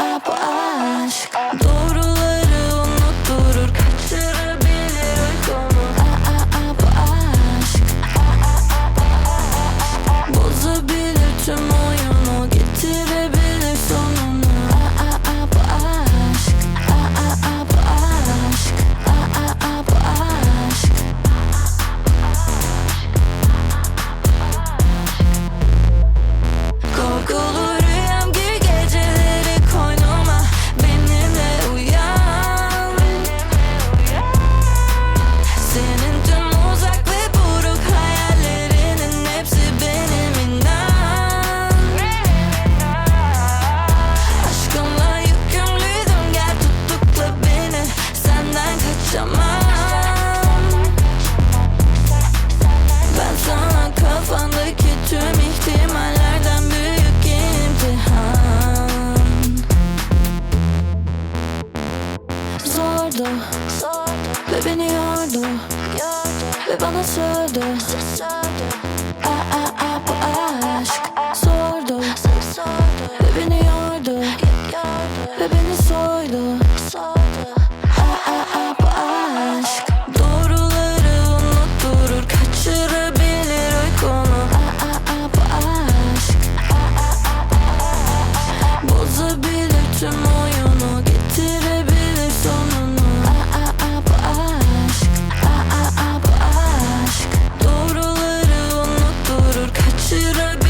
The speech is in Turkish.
Aa bu aşk. Doğruları unutturur Kaçırabilir uykunu. Aa aa bu aşk. Bozabilir tüm Sordu ve beni ve bana sordu Sordu Aa bu aşk Sordu. Sordu. Ve beni yordu ve beni soydu. Aşırı